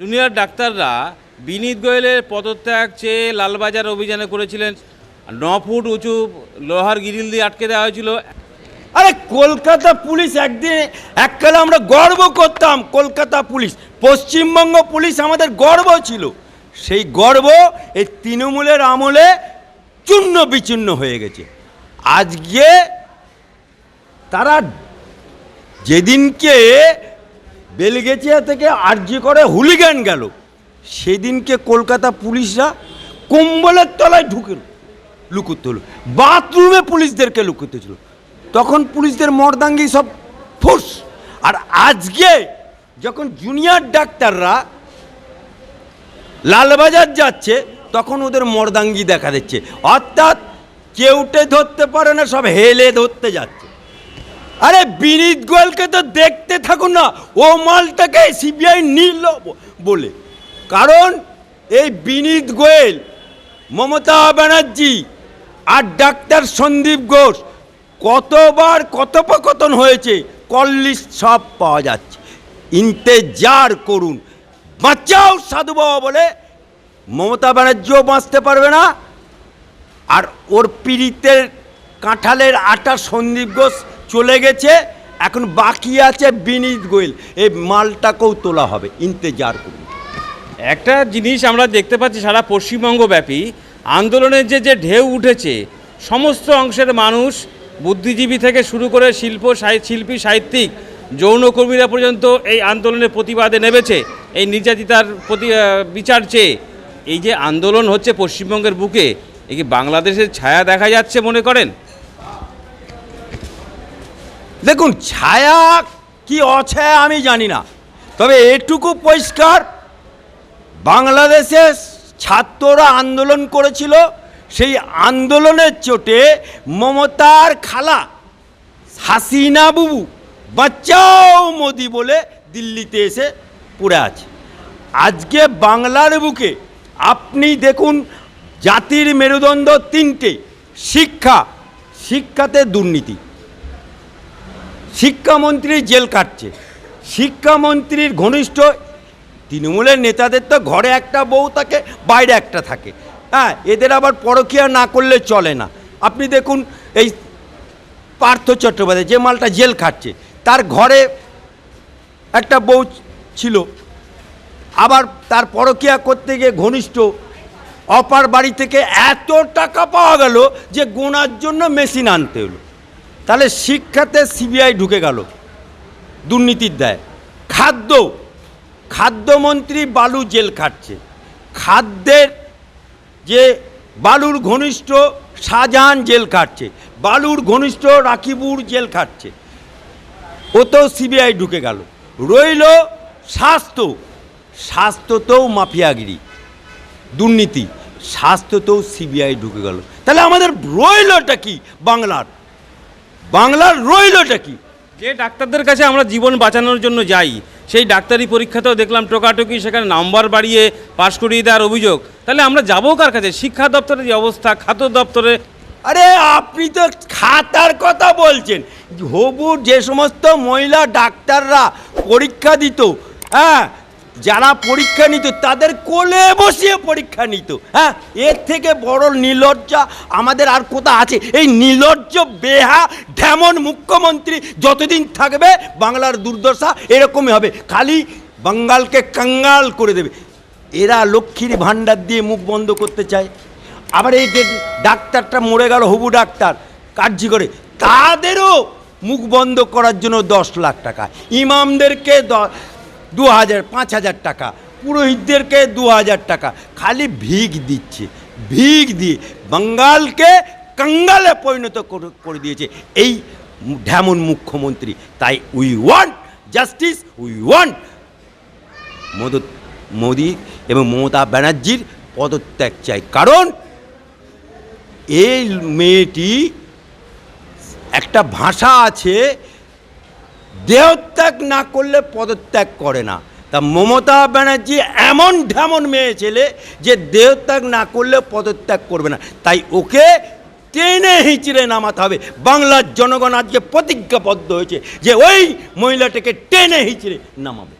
Junior ডাক্তাররা বিনীত গোয়েলের পদত্যাগ চেয়ে লালবাজার অভিযানে করেছিলেন। ন ফুট উঁচু লোহার গিরিল দিয়ে আটকে দেওয়া হয়েছিল। আরে কলকাতা পুলিশ একদিন, এককালে আমরা গর্ব করতাম কলকাতা পুলিশ। পশ্চিমবঙ্গ পুলিশ আমাদের গর্ব ছিল। সেই গর্ব এই তৃণমূলের আমলে চূর্ণ বিচূর্ণ হয়ে গেছে। আজকে তারা যেদিনকে বেলগেছিয়া থেকে আর্জি করে হুলিগান গেল। সেদিনকে কলকাতা পুলিশরা কম্বলের তলায় ঢুকে লুকুতে হলো। বাথরুমে পুলিশদেরকে লুকুতে ছিল তখন পুলিশদের মর্দাঙ্গি সব ফুস। আর আজকে যখন জুনিয়র ডাক্তাররা লালবাজার যাচ্ছে, তখন ওদের মর্দাঙ্গি দেখা দিচ্ছে। অর্থাৎ কেউটে ধরতে পারে না, সব হেলে ধরতে যাচ্ছে। আরে বিনীত গোয়েলকে তো দেখতে থাকুন না, ও মালটাকে সিবিআই নিল বলে। কারণ এই বিনীত গোয়েল, মমতা ব্যানার্জি আর ডাক্তার সন্দীপ ঘোষ কতবার কথোপকথন হয়েছে, কল লিস্ট সব পাওয়া যাচ্ছে। ইন্তেজার করুন। বাঁচাও সাধু বাবা বলে মমতা ব্যানার্জিও বাঁচতে পারবে না। আর ওর পীড়িতের কাঁঠালের আটা সন্দীপ ঘোষ চলে গেছে। এখন বাকি আছে বিনীত গোয়েল। এই মালটাকেও তোলা হবে, ইন্তেজার করুন। একটা জিনিস আমরা দেখতে পাচ্ছি সারা পশ্চিমবঙ্গ ব্যাপী আন্দোলনের যে যে ঢেউ উঠেছে, সমস্ত অংশের মানুষ বুদ্ধিজীবী থেকে শুরু করে শিল্প শিল্পী, সাহিত্যিক, যৌনকর্মীরা পর্যন্ত এই আন্দোলনের প্রতিবাদে নেমেছে। এই নির্যাতিতার প্রতি বিচার চেয়ে এই যে আন্দোলন হচ্ছে পশ্চিমবঙ্গের বুকে এই কি বাংলাদেশের ছায়া দেখা যাচ্ছে মনে করেন? দেখুন, ছায়া কি অছায়া আমি জানি না। তবে এটুকু পরিষ্কার বাংলাদেশে ছাত্ররা আন্দোলন করেছিল, সেই আন্দোলনের চোটে মমতার খালা হাসিনা বুবু বাচ্চাও মোদি বলে দিল্লিতে এসে পড়ে আছে। আজকে বাংলার বুকে আপনি দেখুন, জাতির মেরুদণ্ড তিনটে, শিক্ষা, শিক্ষাতে দুর্নীতি। শিক্ষামন্ত্রী জেল কাটছে। শিক্ষামন্ত্রীর ঘনিষ্ঠ তৃণমূলের নেতাদের তো ঘরে একটা বউ থাকে, বাইরে একটা থাকে। হ্যাঁ এদের আবার পরকীয়া না করলে চলে না। আপনি দেখুন এই পার্থ চট্টোপাধ্যায় যে মালটা জেল খাটছে, তার ঘরে একটা বউ ছিল। আবার তার পরকীয়া করতে গিয়ে ঘনিষ্ঠ অপার বাড়ি থেকে এত টাকা পাওয়া গেল যে গোনার জন্য মেশিন আনতে হলো। তাহলে শিক্ষাতে সিবিআই ঢুকে গেল দুর্নীতির দায়। খাদ্য, খাদ্যমন্ত্রী বালু জেল খাটছে। খাদ্যের যে বালুর ঘনিষ্ঠ শাহজাহান জেল খাটছে, বালুর ঘনিষ্ঠ রাকিবুর জেল খাটছে। ও তো সিবিআই ঢুকে গেল। রইল স্বাস্থ্য। স্বাস্থ্য স্বাস্থ্যতেও মাফিয়াগিরি। দুর্নীতি। স্বাস্থ্য স্বাস্থ্যতেও সিবিআই ঢুকে গেল। তাহলে আমাদের রইলটা কি বাংলার? বাংলার রইলটা কি? যে ডাক্তারদের কাছে আমরা জীবন বাঁচানোর জন্য যাই সেই ডাক্তারি পরীক্ষাতেও দেখলাম টোকাটুকি সেখানে নাম্বার বাড়িয়ে পাশ করিয়ে দেওয়ার অভিযোগ। তাহলে আমরা যাব কার কাছে? শিক্ষা দপ্তরের যে অবস্থা খাদ্য দপ্তরে আরে আপনি তো খাতার কথা বলছেন। হবু যে সমস্ত মহিলা ডাক্তাররা পরীক্ষা দিত হ্যাঁ যারা পরীক্ষা নিত, তাদের কোলে বসিয়ে পরীক্ষা নিত। হ্যাঁ এর থেকে বড় নির্লজ্জা আমাদের আর কোথা আছে? এই নির্লজ্জ বেহা, ঢেমন মুখ্যমন্ত্রী যতদিন থাকবে, বাংলার দুর্দশা এরকমই হবে। খালি বাঙ্গালকে কাঙ্গাল করে দেবে। এরা লক্ষ্মীর ভাণ্ডার দিয়ে মুখ বন্ধ করতে চায়। আবার এই যে ডাক্তারটা মরে গেল, হবু ডাক্তার কার্যি করে তাদেরও মুখ বন্ধ করার জন্য দশ লাখ টাকা। ইমামদেরকে দ- হাজার পাঁচ হাজার টাকা। পুরোহিতদেরকে দু হাজার টাকা। খালি ভিক দিচ্ছে। ভিক দিয়ে বাঙ্গালকে কাঙ্গালে পরিণত করে দিয়েছে। এই ঢেমন মুখ্যমন্ত্রী। তাই we want justice we want মোদ Modi এবং মমতা ব্যানার্জির পদত্যাগ চাই। কারণ এই মেয়েটি একটা ভাষা আছে দেহত্যাগ না করলে পদত্যাগ করে না। তা মমতা ব্যানার্জি এমন ঢেমন মেয়ে ছেলে যে দেহত্যাগ না করলে পদত্যাগ করবে না। তাই ওকে টেনে হিঁচড়ে নামাতে হবে। বাংলার জনগণ আজকে প্রতিজ্ঞাবদ্ধ হয়েছে যে ওই মহিলাটাকে টেনে হিঁচড়ে নামাবে।